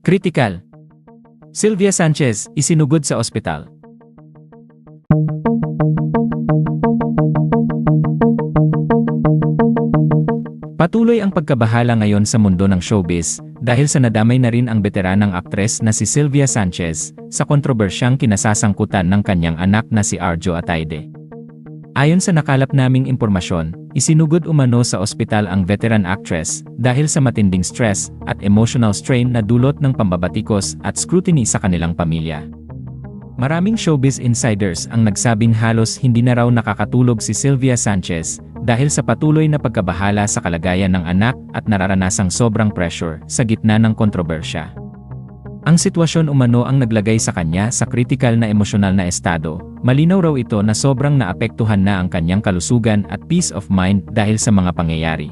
Critical. Sylvia Sanchez, isinugod sa ospital. Patuloy ang pagkabahala ngayon sa mundo ng showbiz dahil sa nadamay na rin ang veteranang aktres na si Sylvia Sanchez sa kontrobersyang kinasasangkutan ng kanyang anak na si Arjo Ataide. Ayon sa nakalap naming impormasyon, isinugod umano sa ospital ang veteran actress dahil sa matinding stress at emotional strain na dulot ng pambabatikos at scrutiny sa kanilang pamilya. Maraming showbiz insiders ang nagsabing halos hindi na raw nakakatulog si Sylvia Sanchez dahil sa patuloy na pagkabahala sa kalagayan ng anak at nararanasang sobrang pressure sa gitna ng kontrobersya. Ang sitwasyon umano ang naglagay sa kanya sa kritikal na emosyonal na estado, malinaw raw ito na sobrang naapektuhan na ang kanyang kalusugan at peace of mind dahil sa mga pangyayari.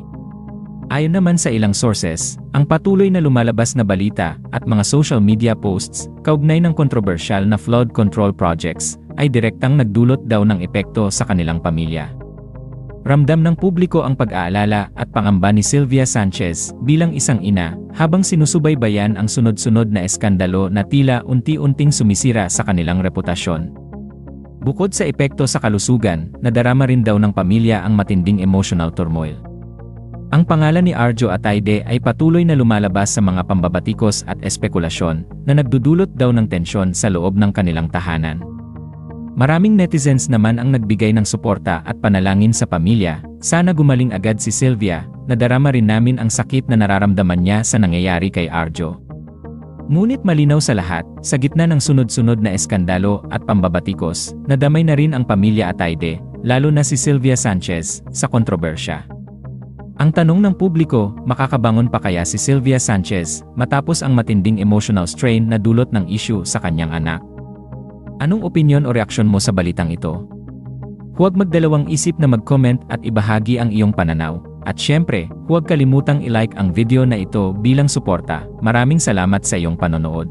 Ayon naman sa ilang sources, ang patuloy na lumalabas na balita at mga social media posts kaugnay ng kontrobersyal na flood control projects ay direktang nagdulot daw ng epekto sa kanilang pamilya. Ramdam ng publiko ang pag-aalala at pangamba ni Sylvia Sanchez bilang isang ina habang sinusubaybayan ang sunod-sunod na eskandalo na tila unti-unting sumisira sa kanilang reputasyon. Bukod sa epekto sa kalusugan, nadarama rin daw ng pamilya ang matinding emotional turmoil. Ang pangalan ni Arjo Ataide ay patuloy na lumalabas sa mga pambabatikos at espekulasyon na nagdudulot daw ng tensyon sa loob ng kanilang tahanan. Maraming netizens naman ang nagbigay ng suporta at panalangin sa pamilya, sana gumaling agad si Sylvia, nadarama rin namin ang sakit na nararamdaman niya sa nangyayari kay Arjo. Ngunit malinaw sa lahat, sa gitna ng sunod-sunod na eskandalo at pambabatikos, nadamay na rin ang pamilya Ataide, lalo na si Sylvia Sanchez, sa kontrobersya. Ang tanong ng publiko, makakabangon pa kaya si Sylvia Sanchez matapos ang matinding emotional strain na dulot ng issue sa kanyang anak? Anong opinion o reaksyon mo sa balitang ito? Huwag magdalawang isip na mag-comment at ibahagi ang iyong pananaw. At syempre, huwag kalimutang i-like ang video na ito bilang suporta. Maraming salamat sa iyong panonood.